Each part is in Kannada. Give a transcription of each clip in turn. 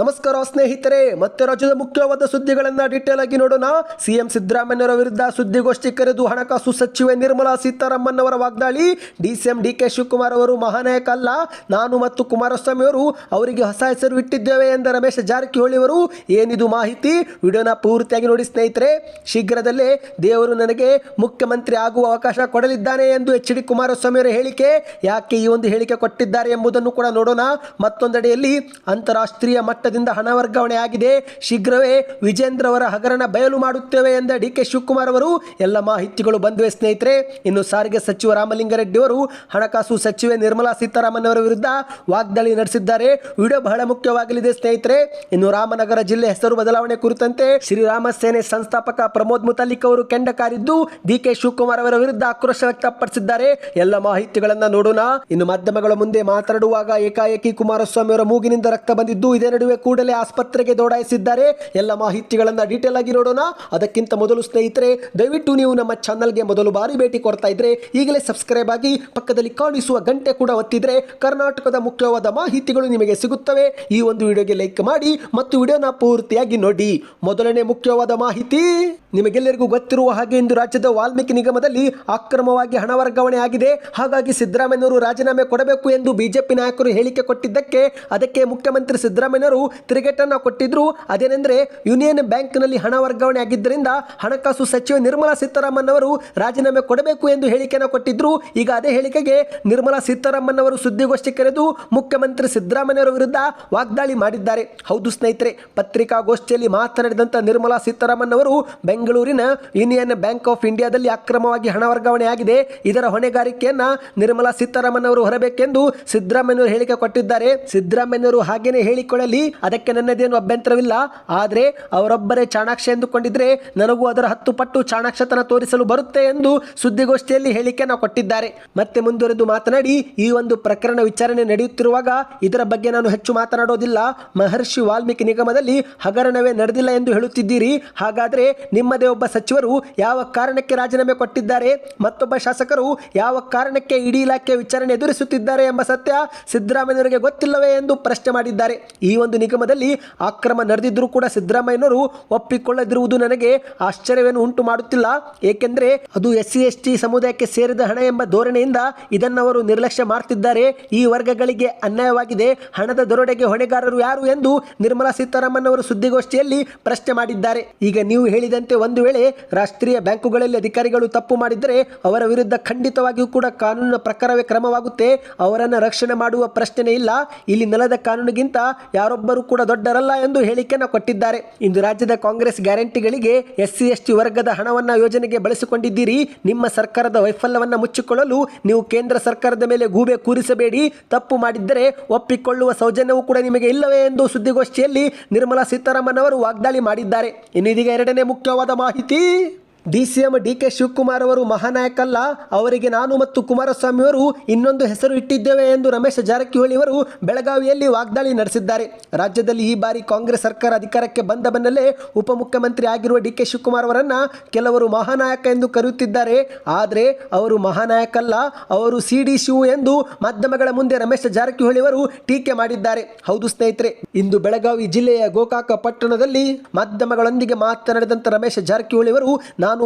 ನಮಸ್ಕಾರ ಸ್ನೇಹಿತರೆ, ಮತ್ತೆ ರಾಜ್ಯದ ಮುಖ್ಯವಾದ ಸುದ್ದಿಗಳನ್ನ ಡೀಟೇಲ್ ಆಗಿ ನೋಡೋಣ. ಸಿಎಂ ಸಿದ್ದರಾಮಯ್ಯರ ವಿರುದ್ಧ ಸುದ್ದಿಗೋಷ್ಠಿ ಕರೆದು ಹಣಕಾಸು ಸಚಿವೆ ನಿರ್ಮಲಾ ಸೀತಾರಾಮನ್ ಅವರ ವಾಗ್ದಾಳಿ. ಡಿಸಿಎಂ ಡಿ ಕೆ ಶಿವಕುಮಾರ್ ಅವರು ಮಹಾನಾಯಕ ಅಲ್ಲ, ನಾನು ಮತ್ತು ಕುಮಾರಸ್ವಾಮಿ ಅವರು ಅವರಿಗೆ ಹೊಸ ಹೆಸರು ಇಟ್ಟಿದ್ದೇವೆ ಎಂದ ರಮೇಶ್ ಜಾರಕಿಹೊಳಿ ಅವರು ಏನಿದು ಮಾಹಿತಿ? ವಿಡಿಯೋನ ಪೂರ್ತಿಯಾಗಿ ನೋಡಿ ಸ್ನೇಹಿತರೆ. ಶೀಘ್ರದಲ್ಲೇ ದೇವರು ನನಗೆ ಮುಖ್ಯಮಂತ್ರಿ ಆಗುವ ಅವಕಾಶ ಕೊಡಲಿದ್ದಾನೆ ಎಂದು ಎಚ್ ಡಿ ಕುಮಾರಸ್ವಾಮಿ ಅವರ ಹೇಳಿಕೆ. ಯಾಕೆ ಈ ಒಂದು ಹೇಳಿಕೆ ಕೊಟ್ಟಿದ್ದಾರೆ ಎಂಬುದನ್ನು ಕೂಡ ನೋಡೋಣ. ಮತ್ತೊಂದೆಡೆಯಲ್ಲಿ ಅಂತಾರಾಷ್ಟ್ರೀಯ ಮಟ್ಟದಿಂದ ಹಣ ವರ್ಗಾವಣೆ ಆಗಿದೆ. ಶೀಘ್ರವೇ ವಿಜೇಂದ್ರ ಅವರ ಹಗರಣ ಬಯಲು ಮಾಡುತ್ತೇವೆ ಎಂದ ಡಿ ಕೆ ಶಿವಕುಮಾರ್ ಅವರು. ಎಲ್ಲ ಮಾಹಿತಿಗಳು ಬಂದಿವೆ ಸ್ನೇಹಿತರೆ. ಇನ್ನು ಸಾರಿಗೆ ಸಚಿವ ರಾಮಲಿಂಗಾರೆಡ್ಡಿ ಅವರು, ಹಣಕಾಸು ಸಚಿವೆ ನಿರ್ಮಲಾ ಸೀತಾರಾಮನ್ ಅವರ ವಿರುದ್ಧ ವಾಗ್ದಾಳಿ ನಡೆಸಿದ್ದಾರೆ. ವಿಡಿಯೋ ಬಹಳ ಮುಖ್ಯವಾಗಲಿದೆ ಸ್ನೇಹಿತರೆ. ಇನ್ನು ರಾಮನಗರ ಜಿಲ್ಲೆ ಹೆಸರು ಬದಲಾವಣೆ ಕುರಿತಂತೆ ಶ್ರೀರಾಮ ಸೇನೆ ಸಂಸ್ಥಾಪಕ ಪ್ರಮೋದ್ ಮುತಾಲಿಕ್ ಅವರು ಕೆಂಡ ಕಾರಿದ್ದು ಡಿ ಕೆ ಶಿವಕುಮಾರ್ ಅವರ ವಿರುದ್ಧ ಆಕ್ರೋಶ ವ್ಯಕ್ತಪಡಿಸಿದ್ದಾರೆ. ಎಲ್ಲ ಮಾಹಿತಿಗಳನ್ನ ನೋಡೋಣ. ಇನ್ನು ಮಾಧ್ಯಮಗಳ ಮುಂದೆ ಮಾತನಾಡುವಾಗ ಏಕಾಏಕಿ ಕುಮಾರಸ್ವಾಮಿ ಅವರ ಮೂಗಿನಿಂದ ರಕ್ತ ಬಂದಿದ್ದು, ಇದೇ ನಡುವೆ ಕೂಡಲೇ ಆಸ್ಪತ್ರೆಗೆ ದೌಡಾಯಿಸಿದ್ದಾರೆ. ಎಲ್ಲ ಮಾಹಿತಿಗಳನ್ನು ಡೀಟೇಲ್ ಆಗಿ ನೋಡೋಣ. ಅದಕ್ಕಿಂತ ಮೊದಲು ಸ್ನೇಹಿತರೆ, ದಯವಿಟ್ಟು ನೀವು ನಮ್ಮ ಚಾನಲ್ಗೆ ಮೊದಲು ಬಾರಿ ಭೇಟಿ ಕೊಡ್ತಾ ಇದ್ರೆ, ಈಗಲೇ ಸಬ್ಸ್ಕ್ರೈಬ್ ಆಗಿ ಪಕ್ಕದಲ್ಲಿ ಕಾಣಿಸುವ ಗಂಟೆ ಕೂಡ ಒತ್ತಿದ್ರೆ, ಕರ್ನಾಟಕದ ಮುಖ್ಯವಾದ ಮಾಹಿತಿಗಳು ನಿಮಗೆ ಸಿಗುತ್ತವೆ. ಈ ಒಂದು ವಿಡಿಯೋಗೆ ಲೈಕ್ ಮಾಡಿ, ಮತ್ತು ವಿಡಿಯೋನ ಪೂರ್ತಿಯಾಗಿ ನೋಡಿ. ಮೊದಲನೇ ಮುಖ್ಯವಾದ ಮಾಹಿತಿ. ನಿಮಗೆಲ್ಲರಿಗೂ ಗೊತ್ತಿರುವ ಹಾಗೆ ಇಂದು ರಾಜ್ಯದ ವಾಲ್ಮೀಕಿ ನಿಗಮದಲ್ಲಿ ಅಕ್ರಮವಾಗಿ ಹಣ ವರ್ಗಾವಣೆ ಆಗಿದೆ. ಹಾಗಾಗಿ ಸಿದ್ದರಾಮಯ್ಯನವರು ರಾಜೀನಾಮೆ ಕೊಡಬೇಕು ಎಂದು ಬಿಜೆಪಿ ನಾಯಕರು ಹೇಳಿಕೆ ಕೊಟ್ಟಿದ್ದಕ್ಕೆ ಅದಕ್ಕೆ ಮುಖ್ಯಮಂತ್ರಿ ಸಿದ್ದರಾಮಯ್ಯನವರು ತಿರುಗೇಟನ್ನು ಕೊಟ್ಟಿದ್ರು. ಅದೇನೆಂದರೆ ಯೂನಿಯನ್ ಬ್ಯಾಂಕ್ನಲ್ಲಿ ಹಣ ವರ್ಗಾವಣೆ ಆಗಿದ್ದರಿಂದ ಹಣಕಾಸು ಸಚಿವೆ ನಿರ್ಮಲಾ ಸೀತಾರಾಮನ್ ಅವರು ರಾಜೀನಾಮೆ ಕೊಡಬೇಕು ಎಂದು ಹೇಳಿಕೆಯನ್ನು ಕೊಟ್ಟಿದ್ರು. ಈಗ ಅದೇ ಹೇಳಿಕೆಗೆ ನಿರ್ಮಲಾ ಸೀತಾರಾಮನ್ ಅವರು ಸುದ್ದಿಗೋಷ್ಠಿ ಕರೆದು ಮುಖ್ಯಮಂತ್ರಿ ಸಿದ್ದರಾಮಯ್ಯವರ ವಿರುದ್ಧ ವಾಗ್ದಾಳಿ ಮಾಡಿದ್ದಾರೆ. ಹೌದು ಸ್ನೇಹಿತರೆ, ಪತ್ರಿಕಾಗೋಷ್ಠಿಯಲ್ಲಿ ಮಾತನಾಡಿದಂಥ ನಿರ್ಮಲಾ ಸೀತಾರಾಮನ್ ಅವರು ಬೆಂಗಳೂರಿನ ಯೂನಿಯನ್ ಬ್ಯಾಂಕ್ ಆಫ್ ಇಂಡಿಯಾದಲ್ಲಿ ಅಕ್ರಮವಾಗಿ ಹಣ ವರ್ಗಾವಣೆ ಆಗಿದೆ. ಇದರ ಹೊಣೆಗಾರಿಕೆಯನ್ನ ನಿರ್ಮಲಾ ಸೀತಾರಾಮನ್ ಅವರು ಹೊರಬೇಕೆಂದು ಸಿದ್ದರಾಮಯ್ಯವರು ಹೇಳಿಕೆ ಕೊಟ್ಟಿದ್ದಾರೆ. ಸಿದ್ದರಾಮಯ್ಯವರು ಹಾಗೇನೆ ಹೇಳಿಕೊಳ್ಳಲಿ, ಅದಕ್ಕೆ ನನ್ನದೇನು ಅಭ್ಯಂತರವಿಲ್ಲ. ಆದರೆ ಅವರೊಬ್ಬರೇ ಚಾಣಾಕ್ಷ ಎಂದುಕೊಂಡಿದ್ರೆ ನನಗೂ ಅದರ ಹತ್ತು ಪಟ್ಟು ಚಾಣಾಕ್ಷತನ ತೋರಿಸಲು ಬರುತ್ತೆ ಎಂದು ಸುದ್ದಿಗೋಷ್ಠಿಯಲ್ಲಿ ಹೇಳಿಕೆಯನ್ನು ಕೊಟ್ಟಿದ್ದಾರೆ. ಮತ್ತೆ ಮುಂದುವರೆದು ಮಾತನಾಡಿ, ಈ ಒಂದು ಪ್ರಕರಣ ವಿಚಾರಣೆ ನಡೆಯುತ್ತಿರುವಾಗ ಇದರ ಬಗ್ಗೆ ನಾನು ಹೆಚ್ಚು ಮಾತನಾಡೋದಿಲ್ಲ. ಮಹರ್ಷಿ ವಾಲ್ಮೀಕಿ ನಿಗಮದಲ್ಲಿ ಹಗರಣವೇ ನಡೆದಿಲ್ಲ ಎಂದು ಹೇಳುತ್ತಿದ್ದೀರಿ. ಹಾಗಾದರೆ ನಿಮ್ಮದೇ ಒಬ್ಬ ಸಚಿವರು ಯಾವ ಕಾರಣಕ್ಕೆ ರಾಜೀನಾಮೆ ಕೊಟ್ಟಿದ್ದಾರೆ, ಮತ್ತೊಬ್ಬ ಶಾಸಕರು ಯಾವ ಕಾರಣಕ್ಕೆ ಇಡೀ ಇಲಾಖೆ ವಿಚಾರಣೆ ಎದುರಿಸುತ್ತಿದ್ದಾರೆ ಎಂಬ ಸತ್ಯ ಸಿದ್ದರಾಮಯ್ಯನವರಿಗೆ ಗೊತ್ತಿಲ್ಲವೇ ಎಂದು ಪ್ರಶ್ನೆ ಮಾಡಿದ್ದಾರೆ. ಈ ಒಂದು ನಿಗಮದಲ್ಲಿ ಅಕ್ರಮ ನಡೆದಿದ್ದರೂ ಕೂಡ ಸಿದ್ದರಾಮಯ್ಯನವರು ಒಪ್ಪಿಕೊಳ್ಳದಿರುವುದು ನನಗೆ ಆಶ್ಚರ್ಯವೇನು ಉಂಟು ಮಾಡುತ್ತಿಲ್ಲ. ಏಕೆಂದರೆ ಅದು ಎಸ್ ಸಿ ಎಸ್ ಟಿ ಸಮುದಾಯಕ್ಕೆ ಸೇರಿದ ಹಣ ಎಂಬ ಧೋರಣೆಯಿಂದ ಇದನ್ನು ಅವರು ನಿರ್ಲಕ್ಷ್ಯ ಮಾಡ್ತಿದ್ದಾರೆ. ಈ ವರ್ಗಗಳಿಗೆ ಅನ್ಯಾಯವಾಗಿದೆ. ಹಣದ ದರೋಡೆಗೆ ಹೊಣೆಗಾರರು ಯಾರು ಎಂದು ನಿರ್ಮಲಾ ಸೀತಾರಾಮನ್ ಅವರು ಸುದ್ದಿಗೋಷ್ಠಿಯಲ್ಲಿ ಪ್ರಶ್ನೆ ಮಾಡಿದ್ದಾರೆ. ಈಗ ನೀವು ಹೇಳಿದಂತೆ ಒಂದು ವೇಳೆ ರಾಷ್ಟ್ರೀಯ ಬ್ಯಾಂಕುಗಳಲ್ಲಿ ಅಧಿಕಾರಿಗಳು ತಪ್ಪು ಮಾಡಿದರೆ ಅವರ ವಿರುದ್ಧ ಖಂಡಿತವಾಗಿಯೂ ಕೂಡ ಕಾನೂನಿನ ಪ್ರಕಾರವೇ ಕ್ರಮವಾಗುತ್ತೆ. ಅವರನ್ನು ರಕ್ಷಣೆ ಮಾಡುವ ಪ್ರಶ್ನೆ ಇಲ್ಲ. ಇಲ್ಲಿ ನೆಲದ ಕಾನೂನಿಗಿಂತ ಯಾರೊಬ್ಬರು ಕೂಡ ದೊಡ್ಡರಲ್ಲ ಎಂದು ಹೇಳಿಕೆಯನ್ನು ಕೊಟ್ಟಿದ್ದಾರೆ. ಇಂದು ರಾಜ್ಯದ ಕಾಂಗ್ರೆಸ್ ಗ್ಯಾರಂಟಿಗಳಿಗೆ ಎಸ್ ಸಿ ಎಸ್ ಟಿ ವರ್ಗದ ಹಣವನ್ನು ಯೋಜನೆಗೆ ಬಳಸಿಕೊಂಡಿದ್ದೀರಿ. ನಿಮ್ಮ ಸರ್ಕಾರದ ವೈಫಲ್ಯವನ್ನು ಮುಚ್ಚಿಕೊಳ್ಳಲು ನೀವು ಕೇಂದ್ರ ಸರ್ಕಾರದ ಮೇಲೆ ಗೂಬೆ ಕೂರಿಸಬೇಡಿ. ತಪ್ಪು ಮಾಡಿದ್ದರೆ ಒಪ್ಪಿಕೊಳ್ಳುವ ಸೌಜನ್ಯವೂ ಕೂಡ ನಿಮಗೆ ಇಲ್ಲವೇ ಎಂದು ಸುದ್ದಿಗೋಷ್ಠಿಯಲ್ಲಿ ನಿರ್ಮಲಾ ಸೀತಾರಾಮನ್ ಅವರು ವಾಗ್ದಾಳಿ ಮಾಡಿದ್ದಾರೆ. ಇನ್ನು ಇದೀಗ ಎರಡನೇ ಮುಖ್ಯವಾದ ಮಾಹಿತಿ D C M D K Shivakumar ಅವರು ಮಹಾನಾಯಕ ಅಲ್ಲ ಅವರಿಗೆ ನಾನು ಮತ್ತು ಕುಮಾರಸ್ವಾಮಿ ಅವರು ಇನ್ನೊಂದು ಹೆಸರು ಇಟ್ಟಿದ್ದೇವೆ ಎಂದು ರಮೇಶ್ ಜಾರಕಿಹೊಳಿ ಅವರು ಬೆಳಗಾವಿಯಲ್ಲಿ ವಾಗ್ದಾಳಿ ನಡೆಸಿದ್ದಾರೆ. ರಾಜ್ಯದಲ್ಲಿ ಈ ಬಾರಿ ಕಾಂಗ್ರೆಸ್ ಸರ್ಕಾರ ಅಧಿಕಾರಕ್ಕೆ ಬಂದ ಬೆನ್ನಲ್ಲೇ ಉಪಮುಖ್ಯಮಂತ್ರಿ ಆಗಿರುವ ಡಿ ಕೆ ಶಿವಕುಮಾರ್ ಅವರನ್ನು ಕೆಲವರು ಮಹಾನಾಯಕ ಎಂದು ಕರೆಯುತ್ತಿದ್ದಾರೆ. ಆದರೆ ಅವರು ಮಹಾನಾಯಕ ಅಲ್ಲ ಅವರು ಸಿ ಡಿ ಶಿವು ಎಂದು ಮಾಧ್ಯಮಗಳ ಮುಂದೆ ರಮೇಶ್ ಜಾರಕಿಹೊಳಿ ಅವರು ಟೀಕೆ ಮಾಡಿದ್ದಾರೆ. ಹೌದು ಸ್ನೇಹಿತರೆ, ಇಂದು ಬೆಳಗಾವಿ ಜಿಲ್ಲೆಯ ಗೋಕಾಕ ಪಟ್ಟಣದಲ್ಲಿ ಮಾಧ್ಯಮಗಳೊಂದಿಗೆ ಮಾತನಾಡಿದಂಥ ರಮೇಶ್ ಜಾರಕಿಹೊಳಿ ಅವರು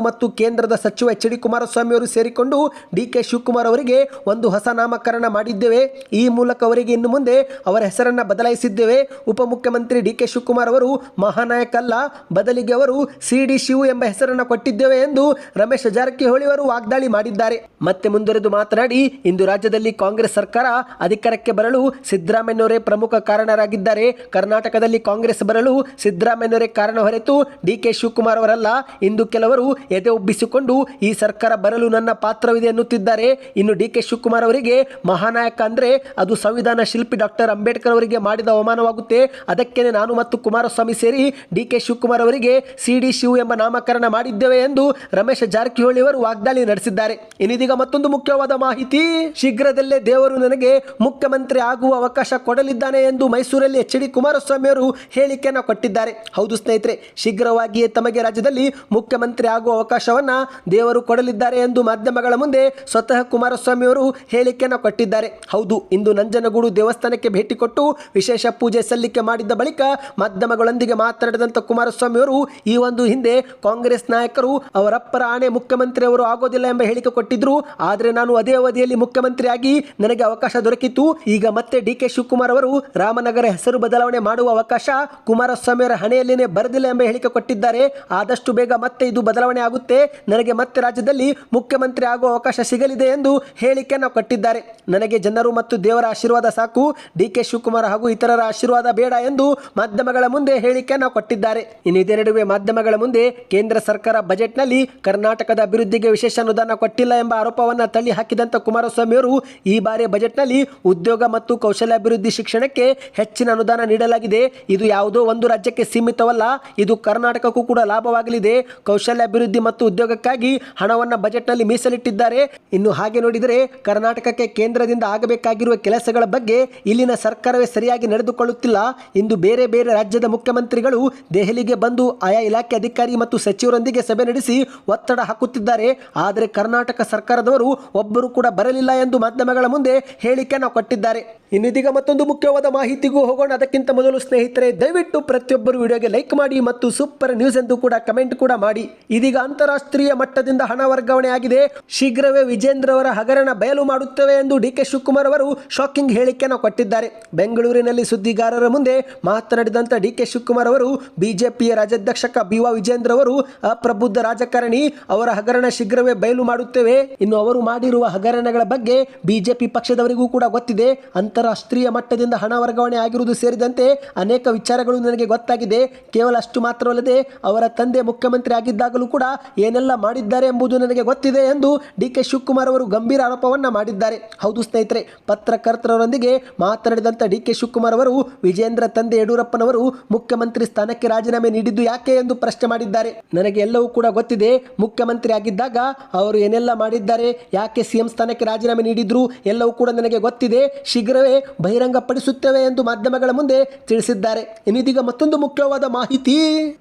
ಮತ್ತು ಕೇಂದ್ರದ ಸಚಿವ ಎಚ್ ಡಿ ಕುಮಾರಸ್ವಾಮಿ ಅವರು ಸೇರಿಕೊಂಡು ಡಿ ಕೆ ಶಿವಕುಮಾರ್ ಅವರಿಗೆ ಒಂದು ಹೊಸ ನಾಮಕರಣ ಮಾಡಿದ್ದೇವೆ. ಈ ಮೂಲಕ ಅವರಿಗೆ ಇನ್ನು ಮುಂದೆ ಅವರ ಹೆಸರನ್ನು ಬದಲಾಯಿಸಿದ್ದೇವೆ. ಉಪಮುಖ್ಯಮಂತ್ರಿ ಡಿ ಕೆ ಶಿವಕುಮಾರ್ ಅವರು ಮಹಾನಾಯಕ ಅಲ್ಲ ಬದಲಿಗೆ ಅವರು ಸಿ ಡಿ ಶಿವು ಎಂಬ ಹೆಸರನ್ನು ಕೊಟ್ಟಿದ್ದೇವೆ ಎಂದು ರಮೇಶ್ ಜಾರಕಿಹೊಳಿ ಅವರು ವಾಗ್ದಾಳಿ ಮಾಡಿದ್ದಾರೆ. ಮತ್ತೆ ಮುಂದುವರೆದು ಮಾತನಾಡಿ, ಇಂದು ರಾಜ್ಯದಲ್ಲಿ ಕಾಂಗ್ರೆಸ್ ಸರ್ಕಾರ ಅಧಿಕಾರಕ್ಕೆ ಬರಲು ಸಿದ್ದರಾಮಯ್ಯವರೇ ಪ್ರಮುಖ ಕಾರಣರಾಗಿದ್ದಾರೆ. ಕರ್ನಾಟಕದಲ್ಲಿ ಕಾಂಗ್ರೆಸ್ ಬರಲು ಸಿದ್ದರಾಮಯ್ಯವರೇ ಕಾರಣ ಹೊರತು ಡಿ ಕೆ ಶಿವಕುಮಾರ್ ಅವರಲ್ಲ. ಇಂದು ಕೆಲವರು ಎದೆ ಒಬ್ಬಿಸಿಕೊಂಡು ಈ ಸರ್ಕಾರ ಬರಲು ನನ್ನ ಪಾತ್ರವಿದೆ ಎನ್ನುತ್ತಿದ್ದಾರೆ. ಇನ್ನು ಡಿ ಕೆ ಶಿವಕುಮಾರ್ ಅವರಿಗೆ ಮಹಾನಾಯಕ ಅಂದ್ರೆ ಅದು ಸಂವಿಧಾನ ಶಿಲ್ಪಿ ಡಾಕ್ಟರ್ ಅಂಬೇಡ್ಕರ್ ಅವರಿಗೆ ಮಾಡಿದ ಅವಮಾನವಾಗುತ್ತೆ. ಅದಕ್ಕೇನೆ ನಾನು ಮತ್ತು ಕುಮಾರಸ್ವಾಮಿ ಸೇರಿ ಡಿ ಕೆ ಶಿವಕುಮಾರ್ ಅವರಿಗೆ ಸಿ ಡಿ ಶಿವು ಎಂಬ ನಾಮಕರಣ ಮಾಡಿದ್ದೇವೆ ಎಂದು ರಮೇಶ್ ಜಾರಕಿಹೊಳಿ ಅವರು ವಾಗ್ದಾಳಿ ನಡೆಸಿದ್ದಾರೆ. ಇನ್ನಿದೀಗ ಮತ್ತೊಂದು ಮುಖ್ಯವಾದ ಮಾಹಿತಿ. ಶೀಘ್ರದಲ್ಲೇ ದೇವರು ನನಗೆ ಮುಖ್ಯಮಂತ್ರಿ ಆಗುವ ಅವಕಾಶ ಕೊಡಲಿದ್ದಾನೆ ಎಂದು ಮೈಸೂರಲ್ಲಿ ಎಚ್ ಡಿ ಕುಮಾರಸ್ವಾಮಿ ಅವರು ಹೇಳಿಕೆಯನ್ನು ಕೊಟ್ಟಿದ್ದಾರೆ. ಹೌದು ಸ್ನೇಹಿತರೆ, ಶೀಘ್ರವಾಗಿಯೇ ತಮಗೆ ರಾಜ್ಯದಲ್ಲಿ ಮುಖ್ಯಮಂತ್ರಿ ಆಗುವ ಆಗುವ ಅವಕಾಶವನ್ನ ದೇವರು ಕೊಡಲಿದ್ದಾರೆ ಎಂದು ಮಾಧ್ಯಮಗಳ ಮುಂದೆ ಸ್ವತಃ ಕುಮಾರಸ್ವಾಮಿ ಅವರು ಹೇಳಿಕೆಯನ್ನು ಕೊಟ್ಟಿದ್ದಾರೆ. ಹೌದು, ಇಂದು ನಂಜನಗೂಡು ದೇವಸ್ಥಾನಕ್ಕೆ ಭೇಟಿ ಕೊಟ್ಟು ವಿಶೇಷ ಪೂಜೆ ಸಲ್ಲಿಕೆ ಮಾಡಿದ್ದ ಬಳಿಕ ಮಾಧ್ಯಮಗಳೊಂದಿಗೆ ಮಾತನಾಡಿದಂಥ ಕುಮಾರಸ್ವಾಮಿ ಅವರು ಈ ಒಂದು ಹಿಂದೆ ಕಾಂಗ್ರೆಸ್ ನಾಯಕರು ಅವರಪ್ಪರ ಆಣೆ ಮುಖ್ಯಮಂತ್ರಿ ಅವರು ಆಗೋದಿಲ್ಲ ಎಂಬ ಹೇಳಿಕೆ ಕೊಟ್ಟಿದ್ರು. ಆದರೆ ನಾನು ಅದೇ ಅವಧಿಯಲ್ಲಿ ಮುಖ್ಯಮಂತ್ರಿಯಾಗಿ ನನಗೆ ಅವಕಾಶ ದೊರಕಿತು ಈಗ ಮತ್ತೆ ಡಿ ಕೆ ಶಿವಕುಮಾರ್ ಅವರು ರಾಮನಗರ ಹೆಸರು ಬದಲಾವಣೆ ಮಾಡುವ ಅವಕಾಶ ಕುಮಾರಸ್ವಾಮಿ ಅವರ ಹಣೆಯಲ್ಲೇನೆ ಬರೆದಿಲ್ಲ ಎಂಬ ಹೇಳಿಕೆ ಕೊಟ್ಟಿದ್ದಾರೆ. ಆದಷ್ಟು ಬೇಗ ಮತ್ತೆ ಇದು ಬದಲಾವಣೆ ಆಗುತ್ತೆ. ನನಗೆ ಮತ್ತೆ ರಾಜ್ಯದಲ್ಲಿ ಮುಖ್ಯಮಂತ್ರಿ ಆಗುವ ಅವಕಾಶ ಸಿಗಲಿದೆ ಎಂದು ಹೇಳಿಕೆಯನ್ನು ಕೊಟ್ಟಿದ್ದಾರೆ. ನನಗೆ ಜನರು ಮತ್ತು ದೇವರ ಆಶೀರ್ವಾದ ಸಾಕು. ಡಿ ಕೆ ಶಿವಕುಮಾರ್ ಹಾಗೂ ಇತರರ ಆಶೀರ್ವಾದ ಬೇಡ ಎಂದು ಮಾಧ್ಯಮಗಳ ಮುಂದೆ ಹೇಳಿಕೆಯನ್ನು ಕೊಟ್ಟಿದ್ದಾರೆ. ಇನ್ನು ಇದೇ ನಡುವೆ ಮಾಧ್ಯಮಗಳ ಮುಂದೆ ಕೇಂದ್ರ ಸರ್ಕಾರ ಬಜೆಟ್ನಲ್ಲಿ ಕರ್ನಾಟಕದ ಅಭಿವೃದ್ಧಿಗೆ ವಿಶೇಷ ಅನುದಾನ ಕೊಟ್ಟಿಲ್ಲ ಎಂಬ ಆರೋಪವನ್ನು ತಳ್ಳಿ ಹಾಕಿದಂತ ಕುಮಾರಸ್ವಾಮಿ ಅವರು ಈ ಬಾರಿ ಬಜೆಟ್ನಲ್ಲಿ ಉದ್ಯೋಗ ಮತ್ತು ಕೌಶಲ್ಯಾಭಿವೃದ್ಧಿ ಶಿಕ್ಷಣಕ್ಕೆ ಹೆಚ್ಚಿನ ಅನುದಾನ ನೀಡಲಾಗಿದೆ. ಇದು ಯಾವುದೋ ಒಂದು ರಾಜ್ಯಕ್ಕೆ ಸೀಮಿತವಲ್ಲ. ಇದು ಕರ್ನಾಟಕಕ್ಕೂ ಕೂಡ ಲಾಭವಾಗಲಿದೆ. ಕೌಶಲ್ಯಾಭಿವೃದ್ಧಿ ಮತ್ತು ಉದ್ಯೋಗಕ್ಕಾಗಿ ಹಣವನ್ನು ಬಜೆಟ್ನಲ್ಲಿ ಮೀಸಲಿಟ್ಟಿದ್ದಾರೆ. ಇನ್ನು ಹಾಗೆ ನೋಡಿದರೆ ಕರ್ನಾಟಕಕ್ಕೆ ಕೇಂದ್ರದಿಂದ ಆಗಬೇಕಾಗಿರುವ ಕೆಲಸಗಳ ಬಗ್ಗೆ ಇಲ್ಲಿನ ಸರ್ಕಾರವೇ ಸರಿಯಾಗಿ ನಡೆದುಕೊಳ್ಳುತ್ತಿಲ್ಲ. ಇಂದು ಬೇರೆ ಬೇರೆ ರಾಜ್ಯದ ಮುಖ್ಯಮಂತ್ರಿಗಳು ದೆಹಲಿಗೆ ಬಂದು ಆಯಾ ಇಲಾಖೆ ಅಧಿಕಾರಿ ಮತ್ತು ಸಚಿವರೊಂದಿಗೆ ಸಭೆ ನಡೆಸಿ ಒತ್ತಡ ಹಾಕುತ್ತಿದ್ದಾರೆ. ಆದರೆ ಕರ್ನಾಟಕ ಸರ್ಕಾರದವರು ಒಬ್ಬರು ಕೂಡ ಬರಲಿಲ್ಲ ಎಂದು ಮಾಧ್ಯಮಗಳ ಮುಂದೆ ಹೇಳಿಕೆಯನ್ನು ಕೊಟ್ಟಿದ್ದಾರೆ. ಇನ್ನಿದೀಗ ಮತ್ತೊಂದು ಮುಖ್ಯವಾದ ಮಾಹಿತಿಗೂ ಹೋಗೋಣ. ಅದಕ್ಕಿಂತ ಮೊದಲು ಸ್ನೇಹಿತರೆ, ದಯವಿಟ್ಟು ಪ್ರತಿಯೊಬ್ಬರು ವಿಡಿಯೋಗೆ ಲೈಕ್ ಮಾಡಿ ಮತ್ತು ಸೂಪರ್ ನ್ಯೂಸ್ ಎಂದು ಕೂಡ ಕಮೆಂಟ್ ಕೂಡ ಮಾಡಿ. ಇದೀಗ ಅಂತಾರಾಷ್ಟ್ರೀಯ ಮಟ್ಟದಿಂದ ಹಣ ವರ್ಗಾವಣೆ ಆಗಿದೆ. ಶೀಘ್ರವೇ ವಿಜೇಂದ್ರ ಅವರ ಹಗರಣ ಬಯಲು ಮಾಡುತ್ತೇವೆ ಎಂದು ಡಿ ಕೆ ಶಿವಕುಮಾರ್ ಅವರು ಶಾಕಿಂಗ್ ಹೇಳಿಕೆಯನ್ನು ಕೊಟ್ಟಿದ್ದಾರೆ. ಬೆಂಗಳೂರಿನಲ್ಲಿ ಸುದ್ದಿಗಾರರ ಮುಂದೆ ಮಾತನಾಡಿದಂತ ಡಿ ಕೆ ಶಿವಕುಮಾರ್ ಅವರು, ಬಿಜೆಪಿಯ ರಾಜ್ಯಾಧ್ಯಕ್ಷಕ ಬಿ ವಾ ವಿಜೇಂದ್ರ ಅವರು, ಅಪ್ರಬುದ್ಧ ರಾಜಕಾರಣಿ, ಅವರ ಹಗರಣ ಶೀಘ್ರವೇ ಬಯಲು ಮಾಡುತ್ತೇವೆ. ಇನ್ನು ಅವರು ಮಾಡಿರುವ ಹಗರಣಗಳ ಬಗ್ಗೆ ಬಿಜೆಪಿ ಪಕ್ಷದವರಿಗೂ ಕೂಡ ಗೊತ್ತಿದೆ. ಅಂತಾರಾಷ್ಟ್ರೀಯ ಮಟ್ಟದಿಂದ ಹಣ ವರ್ಗಾವಣೆ ಆಗಿರುವುದು ಸೇರಿದಂತೆ ಅನೇಕ ವಿಚಾರಗಳು ನನಗೆ ಗೊತ್ತಾಗಿದೆ. ಕೇವಲ ಅಷ್ಟು ಮಾತ್ರವಲ್ಲದೆ ಅವರ ತಂದೆ ಮುಖ್ಯಮಂತ್ರಿ ಆಗಿದ್ದಾಗಲೂ ಕೂಡ ಏನೆಲ್ಲ ಮಾಡಿದ್ದಾರೆ ಎಂಬುದು ನನಗೆ ಗೊತ್ತಿದೆ ಎಂದು ಡಿ ಕೆ ಶಿವಕುಮಾರ್ ಅವರು ಗಂಭೀರ ಆರೋಪವನ್ನ ಮಾಡಿದ್ದಾರೆ. ಹೌದು ಸ್ನೇಹಿತರೆ, ಪತ್ರಕರ್ತರೊಂದಿಗೆ ಮಾತನಾಡಿದಂಥ ಡಿ ಕೆ ಶಿವಕುಮಾರ್ ಅವರು ವಿಜೇಂದ್ರ ತಂದೆ ಯಡಿಯೂರಪ್ಪನವರು ಮುಖ್ಯಮಂತ್ರಿ ಸ್ಥಾನಕ್ಕೆ ರಾಜೀನಾಮೆ ನೀಡಿದ್ದು ಯಾಕೆ ಎಂದು ಪ್ರಶ್ನೆ ಮಾಡಿದ್ದಾರೆ. ನನಗೆ ಎಲ್ಲವೂ ಕೂಡ ಗೊತ್ತಿದೆ. ಮುಖ್ಯಮಂತ್ರಿ ಆಗಿದ್ದಾಗ ಅವರು ಏನೆಲ್ಲ ಮಾಡಿದ್ದಾರೆ, ಯಾಕೆ ಸಿಎಂ ಸ್ಥಾನಕ್ಕೆ ರಾಜೀನಾಮೆ ನೀಡಿದ್ರು ಎಲ್ಲವೂ ಕೂಡ ನನಗೆ ಗೊತ್ತಿದೆ. ಶೀಘ್ರವೇ ಬಹಿರಂಗಪಡಿಸುತ್ತೇವೆ ಎಂದು ಮಾಧ್ಯಮಗಳ ಮುಂದೆ ತಿಳಿಸಿದ್ದಾರೆ. ಇನ್ನಿದೀಗ ಮತ್ತೊಂದು ಮುಖ್ಯವಾದ ಮಾಹಿತಿ.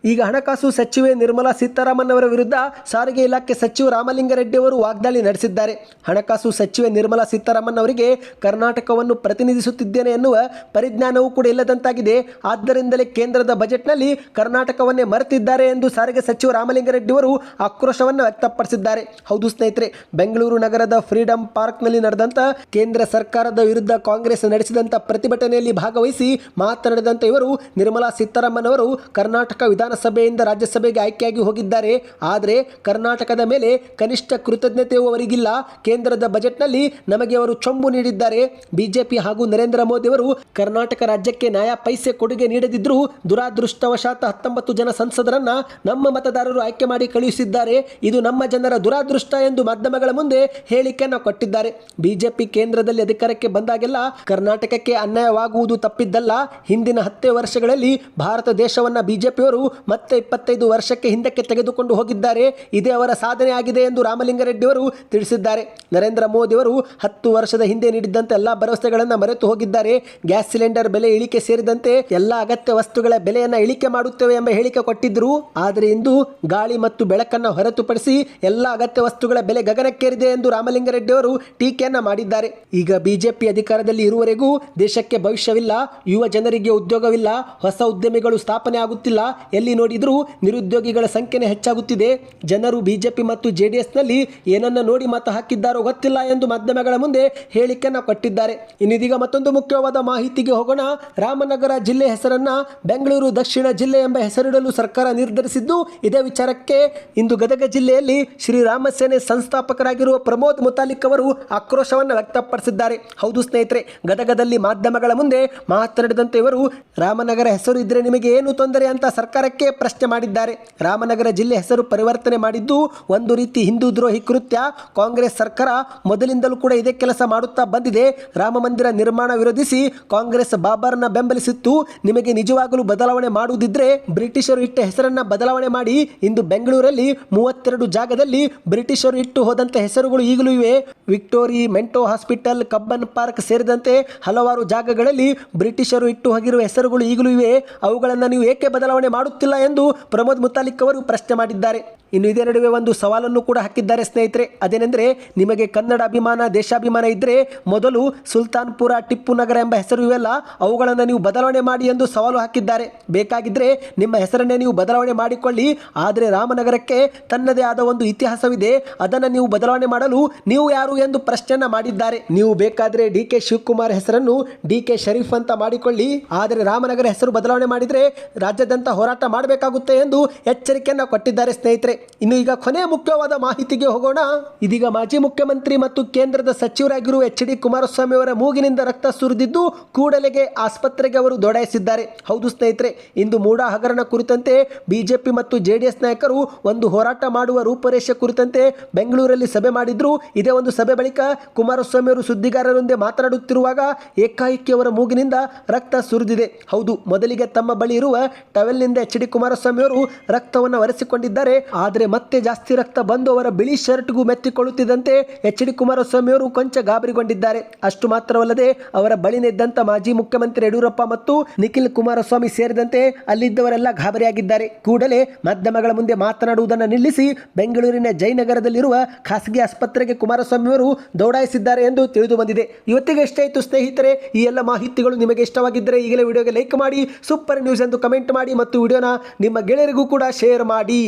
ಈಗ ಹಣಕಾಸು ಸಚಿವೆ ನಿರ್ಮಲಾ ಸೀತಾರಾಮನ್ ಅವರ ವಿರುದ್ಧ ಸಾರಿಗೆ ಇಲಾಖೆ ಸಚಿವ ರಾಮಲಿಂಗಾರೆಡ್ಡಿ ಅವರು ವಾಗ್ದಾಳಿ ನಡೆಸಿದ್ದಾರೆ. ಹಣಕಾಸು ಸಚಿವೆ ನಿರ್ಮಲಾ ಸೀತಾರಾಮನ್ ಅವರಿಗೆ ಕರ್ನಾಟಕವನ್ನು ಪ್ರತಿನಿಧಿಸುತ್ತಿದ್ದೇನೆ ಎನ್ನುವ ಪರಿಜ್ಞಾನವೂ ಕೂಡ ಇಲ್ಲದಂತಾಗಿದೆ. ಆದ್ದರಿಂದಲೇ ಕೇಂದ್ರದ ಬಜೆಟ್ನಲ್ಲಿ ಕರ್ನಾಟಕವನ್ನೇ ಮರೆತಿದ್ದಾರೆ ಎಂದು ಸಾರಿಗೆ ಸಚಿವ ರಾಮಲಿಂಗಾರೆಡ್ಡಿ ಅವರು ಆಕ್ರೋಶವನ್ನು ವ್ಯಕ್ತಪಡಿಸಿದ್ದಾರೆ. ಹೌದು ಸ್ನೇಹಿತರೆ, ಬೆಂಗಳೂರು ನಗರದ ಫ್ರೀಡಂ ಪಾರ್ಕ್ನಲ್ಲಿ ನಡೆದಂತ ಕೇಂದ್ರ ಸರ್ಕಾರದ ವಿರುದ್ಧ ಕಾಂಗ್ರೆಸ್ ನಡೆಸಿದಂತ ಪ್ರತಿಭಟನೆಯಲ್ಲಿ ಭಾಗವಹಿಸಿ ಮಾತನಾಡಿದಂತ ಇವರು ನಿರ್ಮಲಾ ಸೀತಾರಾಮನ್ ಅವರು ಕರ್ನಾಟಕ ವಿಧಾನಸಭೆಯಿಂದ ರಾಜ್ಯಸಭೆಗೆ ಆಯ್ಕೆಯಾಗಿ ಹೋಗಿದ್ದಾರೆ. ಆದರೆ ಕರ್ನಾಟಕದ ಮೇಲೆ ಕನಿಷ್ಠ ಕೃತಜ್ಞತೆಯೂ ಅವರಿಗಿಲ್ಲ. ಕೇಂದ್ರದ ಬಜೆಟ್ನಲ್ಲಿ ನಮಗೆ ಅವರು ಚೊಂಬು ನೀಡಿದ್ದಾರೆ. ಬಿಜೆಪಿ ಹಾಗೂ ನರೇಂದ್ರ ಮೋದಿ ಅವರು ಕರ್ನಾಟಕ ರಾಜ್ಯಕ್ಕೆ ನ್ಯಾಯ ಪೈಸೆ ಕೊಡುಗೆ ನೀಡದಿದ್ದರೂ ದುರಾದೃಷ್ಟವಶಾತ್ ಹತ್ತೊಂಬತ್ತು ಜನ ಸಂಸದರನ್ನ ನಮ್ಮ ಮತದಾರರು ಆಯ್ಕೆ ಮಾಡಿ ಕಳುಹಿಸಿದ್ದಾರೆ. ಇದು ನಮ್ಮ ಜನರ ದುರಾದೃಷ್ಟ ಎಂದು ಮಾಧ್ಯಮಗಳ ಮುಂದೆ ಹೇಳಿಕೆಯನ್ನು ಕೊಟ್ಟಿದ್ದಾರೆ. ಬಿಜೆಪಿ ಕೇಂದ್ರದಲ್ಲಿ ಅಧಿಕಾರಕ್ಕೆ ಬಂದಾಗೆಲ್ಲ ಕರ್ನಾಟಕಕ್ಕೆ ಅನ್ಯಾಯವಾಗುವುದು ತಪ್ಪಿದ್ದಲ್ಲ. ಹಿಂದಿನ ಹತ್ತೇ ವರ್ಷಗಳಲ್ಲಿ ಭಾರತ ದೇಶವನ್ನ ಬಿಜೆಪಿಯವರು ಮತ್ತೆ ಇಪ್ಪತ್ತೈದು ವರ್ಷಕ್ಕೆ ಹಿಂದಕ್ಕೆ ತೆಗೆದುಕೊಂಡು ಹೋಗಿದ್ದಾರೆ. ಇದೇ ಅವರ ಸಾಧನೆ ಆಗಿದೆ ಎಂದು ರಾಮಲಿಂಗಾರೆಡ್ಡಿಯವರು ತಿಳಿಸಿದ್ದಾರೆ. ನರೇಂದ್ರ ಮೋದಿ ಅವರು ಹತ್ತು ವರ್ಷದ ಹಿಂದೆ ನೀಡಿದ್ದಂತೆ ಎಲ್ಲ ಭರವಸೆಗಳನ್ನು ಮರೆತು ಹೋಗಿದ್ದಾರೆ. ಗ್ಯಾಸ್ ಸಿಲಿಂಡರ್ ಬೆಲೆ ಇಳಿಕೆ ಸೇರಿದಂತೆ ಎಲ್ಲ ಅಗತ್ಯ ವಸ್ತುಗಳ ಬೆಲೆಯನ್ನು ಇಳಿಕೆ ಮಾಡುತ್ತೇವೆ ಎಂಬ ಹೇಳಿಕೆ ಕೊಟ್ಟಿದ್ದರು ಆದರೆ ಇಂದು ಗಾಳಿ ಮತ್ತು ಬೆಳಕನ್ನು ಹೊರತುಪಡಿಸಿ ಎಲ್ಲ ಅಗತ್ಯ ವಸ್ತುಗಳ ಬೆಲೆ ಗಗನಕ್ಕೇರಿದೆ ಎಂದು ರಾಮಲಿಂಗಾರೆಡ್ಡಿ ಅವರು ಟೀಕೆಯನ್ನ ಮಾಡಿದ್ದಾರೆ. ಈಗ ಬಿಜೆಪಿ ಅಧಿಕಾರದಲ್ಲಿ ಇರುವವರೆಗೂ ದೇಶಕ್ಕೆ ಭವಿಷ್ಯವಿಲ್ಲ, ಯುವ ಜನರಿಗೆ ಉದ್ಯೋಗವಿಲ್ಲ, ಹೊಸ ಉದ್ಯಮಿಗಳು ಸ್ಥಾಪನೆ ಆಗುತ್ತಿಲ್ಲ. ಎಲ್ಲಿ ನೋಡಿದರೂ ನಿರುದ್ಯೋಗಿಗಳ ಸಂಖ್ಯೆನೇ ಹೆಚ್ಚಾಗುತ್ತಿದೆ. ಜನರು ಬಿಜೆಪಿ ಮತ್ತು ಜೆಡಿಎಸ್ನಲ್ಲಿ ಏನನ್ನ ನೋಡಿ ಮತ ಹಾಕಿದ್ದಾರೋ ಗೊತ್ತಿಲ್ಲ ಎಂದು ಮಾಧ್ಯಮಗಳ ಮುಂದೆ ಹೇಳಿಕೆಯನ್ನು ಕೊಟ್ಟಿದ್ದಾರೆ. ಇನ್ನಿದೀಗ ಮತ್ತೊಂದು ಮುಖ್ಯವಾದ ಮಾಹಿತಿಗೆ ಹೋಗೋಣ. ರಾಮನಗರ ಜಿಲ್ಲೆ ಹೆಸರನ್ನ ಬೆಂಗಳೂರು ದಕ್ಷಿಣ ಜಿಲ್ಲೆ ಎಂಬ ಹೆಸರಿಡಲು ಸರ್ಕಾರ ನಿರ್ಧರಿಸಿದ್ದು ಇದೇ ವಿಚಾರಕ್ಕೆ ಇಂದು ಗದಗ ಜಿಲ್ಲೆಯಲ್ಲಿ ಶ್ರೀ ರಾಮಸೇನೆ ಸಂಸ್ಥಾಪಕರಾಗಿರುವ ಪ್ರಮೋದ್ ಮುತಾಲಿಕ್ ಅವರು ಆಕ್ರೋಶವನ್ನು ವ್ಯಕ್ತಪಡಿಸಿದ್ದಾರೆ. ಹೌದು ಸ್ನೇಹಿತರೆ, ಗದಗದಲ್ಲಿ ಮಾಧ್ಯಮಗಳ ಮುಂದೆ ಮಾತನಾಡಿದಂತೆ ಇವರು ರಾಮನಗರ ಹೆಸರು ಇದ್ರೆ ನಿಮಗೆ ಏನು ತೊಂದರೆ ಅಂತ ಸರ್ಕಾರಕ್ಕೆ ಪ್ರಶ್ನೆ ಮಾಡಿದ್ದಾರೆ. ರಾಮನಗರ ಜಿಲ್ಲೆ ಹೆಸರು ಪರಿವರ್ತನೆ ಮಾಡಿದ್ದು ಒಂದು ರೀತಿ ಹಿಂದೂ ದ್ರೋಹಿ ಕೃತ್ಯ. ಕಾಂಗ್ರೆಸ್ ಸರ್ಕಾರ ಮೊದಲಿಂದಲೂ ಕೂಡ ಇದೇ ಕೆಲಸ ಮಾಡುತ್ತಾ ಬಂದಿದೆ. ರಾಮ ಮಂದಿರ ನಿರ್ಮಾಣ ವಿರೋಧಿಸಿ ಕಾಂಗ್ರೆಸ್ ಬಾಬರ್ನ ಬೆಂಬಲಿಸಿತ್ತು. ನಿಮಗೆ ನಿಜವಾಗಲೂ ಬದಲಾವಣೆ ಮಾಡುವುದಿದ್ರೆ ಬ್ರಿಟಿಷರು ಇಟ್ಟ ಹೆಸರನ್ನ ಬದಲಾವಣೆ ಮಾಡಿ. ಇಂದು ಬೆಂಗಳೂರಲ್ಲಿ ಮೂವತ್ತೆರಡು ಜಾಗದಲ್ಲಿ ಬ್ರಿಟಿಷರು ಇಟ್ಟು ಹೋದಂಥ ಹೆಸರುಗಳು ಈಗಲೂ ಇವೆ. Victoria Minto hospital, Cubbon park ಸೇರಿದಂತೆ ಹಲವಾರು ಜಾಗಗಳಲ್ಲಿ ಬ್ರಿಟಿಷರು ಇಟ್ಟು ಹೋಗಿರುವ ಹೆಸರುಗಳು ಈಗಲೂ ಇವೆ. ಅವುಗಳನ್ನು ನೀವು ಏಕೆ ಬದಲಾವಣೆ ಮಾಡುತ್ತಿಲ್ಲ ಎಂದು ಪ್ರಮೋದ್ ಮುತಾಲಿಕ್ ಅವರು ಪ್ರಶ್ನೆ ಮಾಡಿದ್ದಾರೆ. ಮಾಡಿದ್ದಾರೆ ಇನ್ನು ಇದೇ ನಡುವೆ ಒಂದು ಸವಾಲನ್ನು ಕೂಡ ಹಾಕಿದ್ದಾರೆ ಸ್ನೇಹಿತರೆ. ಅದೇನೆಂದರೆ ನಿಮಗೆ ಕನ್ನಡ ಅಭಿಮಾನ, ದೇಶಾಭಿಮಾನ ಇದ್ದರೆ ಮೊದಲು ಸುಲ್ತಾನ್ಪುರ, ಟಿಪ್ಪು ನಗರ ಎಂಬ ಹೆಸರು ಇವೆಲ್ಲ ಅವುಗಳನ್ನು ನೀವು ಬದಲಾವಣೆ ಮಾಡಿ ಎಂದು ಸವಾಲು ಹಾಕಿದ್ದಾರೆ. ಬೇಕಾಗಿದ್ದರೆ ನಿಮ್ಮ ಹೆಸರನ್ನೇ ನೀವು ಬದಲಾವಣೆ ಮಾಡಿಕೊಳ್ಳಿ. ಆದರೆ ರಾಮನಗರಕ್ಕೆ ತನ್ನದೇ ಆದ ಒಂದು ಇತಿಹಾಸವಿದೆ. ಅದನ್ನು ನೀವು ಬದಲಾವಣೆ ಮಾಡಲು ನೀವು ಯಾರು ಎಂದು ಪ್ರಶ್ನೆಯನ್ನು ಮಾಡಿದ್ದಾರೆ. ನೀವು ಬೇಕಾದರೆ ಡಿ ಕೆ ಶಿವಕುಮಾರ್ ಹೆಸರನ್ನು ಡಿ ಕೆ ಶರೀಫ್ ಅಂತ ಮಾಡಿಕೊಳ್ಳಿ. ಆದರೆ ರಾಮನಗರ ಹೆಸರು ಬದಲಾವಣೆ ಮಾಡಿದರೆ ರಾಜ್ಯಾದ್ಯಂತ ಹೋರಾಟ ಮಾಡಬೇಕಾಗುತ್ತೆ ಎಂದು ಎಚ್ಚರಿಕೆಯನ್ನು ಕೊಟ್ಟಿದ್ದಾರೆ ಸ್ನೇಹಿತರೆ, ಇನ್ನು ಈಗ ಕೊನೆಯ ಮುಖ್ಯವಾದ ಮಾಹಿತಿಗೆ ಹೋಗೋಣ. ಇದೀಗ ಮಾಜಿ ಮುಖ್ಯಮಂತ್ರಿ ಮತ್ತು ಕೇಂದ್ರದ ಸಚಿವರಾಗಿರುವ ಎಚ್ ಡಿ ಕುಮಾರಸ್ವಾಮಿ ಅವರ ಮೂಗಿನಿಂದ ರಕ್ತ ಸುರಿದಿದ್ದು ಕೂಡಲೇ ಆಸ್ಪತ್ರೆಗೆ ಅವರು ದೊಡಾಯಿಸಿದ್ದಾರೆ. ಹೌದು ಸ್ನೇಹಿತರೆ, ಇಂದು ಮೂಡ ಹಗರಣ ಕುರಿತಂತೆ ಬಿಜೆಪಿ ಮತ್ತು ಜೆಡಿಎಸ್ ನಾಯಕರು ಒಂದು ಹೋರಾಟ ಮಾಡುವ ರೂಪರೇಷೆ ಕುರಿತಂತೆ ಬೆಂಗಳೂರಲ್ಲಿ ಸಭೆ ಮಾಡಿದ್ರು. ಇದೇ ಒಂದು ಸಭೆ ಬಳಿಕ ಕುಮಾರಸ್ವಾಮಿ ಅವರು ಸುದ್ದಿಗಾರರೊಂದಿಗೆ ಮಾತನಾಡುತ್ತಿರುವಾಗ ಏಕಾಏಕಿ ಅವರ ಮೂಗಿನಿಂದ ರಕ್ತ ಸುರಿದಿದೆ. ಹೌದು, ಮೊದಲಿಗೆ ತಮ್ಮ ಬಳಿ ಇರುವ ಟವೆಲ್ನಿಂದ ಎಚ್ ಡಿ ಕುಮಾರಸ್ವಾಮಿ ಅವರು ರಕ್ತವನ್ನು ಒರೆಸಿಕೊಂಡಿದ್ದಾರೆ. ಆದರೆ ಮತ್ತೆ ಜಾಸ್ತಿ ರಕ್ತ ಬಂದು ಅವರ ಬಿಳಿ ಶರ್ಟ್ಗೂ ಮೆತ್ತಿಕೊಳ್ಳುತ್ತಿದ್ದಂತೆ ಎಚ್ ಡಿ ಕುಮಾರಸ್ವಾಮಿ ಅವರು ಕೊಂಚ ಗಾಬರಿಗೊಂಡಿದ್ದಾರೆ. ಅಷ್ಟು ಮಾತ್ರವಲ್ಲದೆ ಅವರ ಬಳಿನಿದ್ದಂಥ ಮಾಜಿ ಮುಖ್ಯಮಂತ್ರಿ ಯಡಿಯೂರಪ್ಪ ಮತ್ತು ನಿಖಿಲ್ ಕುಮಾರಸ್ವಾಮಿ ಸೇರಿದಂತೆ ಅಲ್ಲಿದ್ದವರೆಲ್ಲ ಗಾಬರಿಯಾಗಿದ್ದಾರೆ. ಕೂಡಲೇ ಮಾಧ್ಯಮಗಳ ಮುಂದೆ ಮಾತನಾಡುವುದನ್ನು ನಿಲ್ಲಿಸಿ ಬೆಂಗಳೂರಿನ ಜಯನಗರದಲ್ಲಿರುವ ಖಾಸಗಿ ಆಸ್ಪತ್ರೆಗೆ ಕುಮಾರಸ್ವಾಮಿ ಅವರು ದೌಡಾಯಿಸಿದ್ದಾರೆ ಎಂದು ತಿಳಿದು ಬಂದಿದೆ. ಇವತ್ತಿಗೆ ಎಷ್ಟಾಯಿತು ಸ್ನೇಹಿತರೆ, ಈ ಎಲ್ಲ ಮಾಹಿತಿಗಳು ನಿಮಗೆ ಇಷ್ಟವಾಗಿದ್ದರೆ ಈಗಲೇ ವಿಡಿಯೋಗೆ ಲೈಕ್ ಮಾಡಿ, ಸೂಪರ್ ನ್ಯೂಸ್ ಎಂದು ಕಮೆಂಟ್ ಮಾಡಿ ಮತ್ತು ವಿಡಿಯೋನ ನಿಮ್ಮ ಗೆಳೆಯರಿಗೂ ಕೂಡ ಶೇರ್ ಮಾಡಿ.